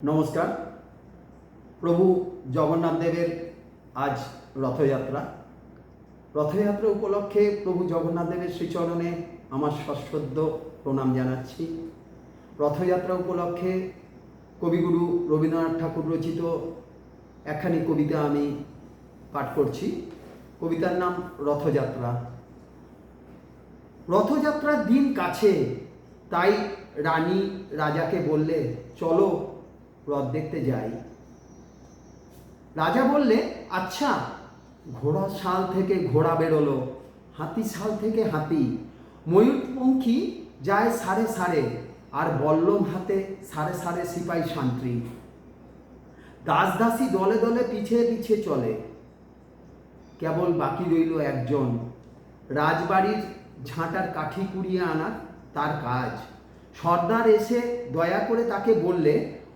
নমস্কার। প্রভু জগন্নাথ দেবের আজ রথযাত্রা। রথযাত্রা উপলক্ষে প্রভু জগন্নাথ দেবের শ্রীচরণে আমার সশ্রদ্ধ প্রণাম জানাচ্ছি। রথযাত্রা উপলক্ষে কবিগুরু রবীন্দ্রনাথ ঠাকুর রচিত একখানি কবিতা আমি পাঠ করছি। কবিতার নাম রথযাত্রা। রথযাত্রার দিন কাছে তাই রানী রাজাকে বললে, চলো রথ দেখতে যাই। রাজা বললে আচ্ছা ঘোড়া শাল থেকে ঘোড়া বেরোলো, হাতি শাল থেকে হাতি। ময়ূরপঙ্খী যায় সারে সারে, আর বল্লম হাতে সারে সারে সিপাই শান্ত্রী দাস দাসী দলে দলে পিছিয়ে পিছিয়ে চলে। কেবল বাকি রইল একজন। রাজবাড়ির ঝাঁটার কাঠি কুড়িয়ে আনার তার কাজ। সর্দার এসে দয়া করে তাকে বললে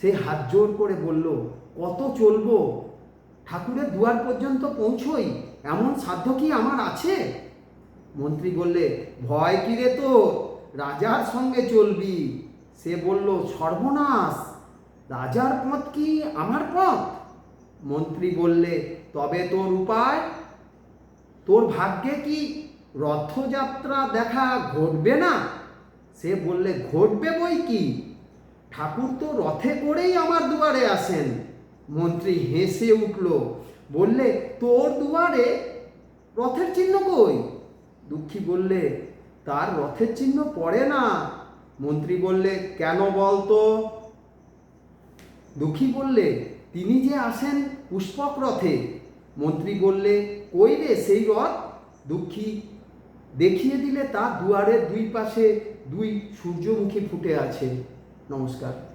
সে হাত জোর করে বলল, কত চলবো? ঠাকুরের দুয়ার পর্যন্ত পৌঁছই। এমন সাধ্য কি আমার আছে? মন্ত্রী বললে, ভয় কি রে তো রাজার সঙ্গে চলবি। সে বলল, সর্বনাশ! রাজার পথ কি আমার পথ? মন্ত্রী বললে, তবে তোর উপায়। তোর ভাগ্যে কি রথযাত্রা দেখা ঘটবে না? সে বললে, ঘটবে বই কি? ঠাকুর তো রথে করেই আমার দুয়ারে আসেন। মন্ত্রী হেসে উঠল, বললে, তোর দুয়ারে রথের চিহ্ন কই? দুঃখী বললে, তার রথের চিহ্ন পড়ে না। মন্ত্রী বললে, কেন বলতো দুঃখী বললে, তিনি যে আসেন পুষ্পক রথে। মন্ত্রী বললে, কই রে সেই রথ? দুঃখী দেখিয়ে দিলে তার দুয়ারের দুই পাশে দুই সূর্যমুখী ফুটে আছে। নমস্কার।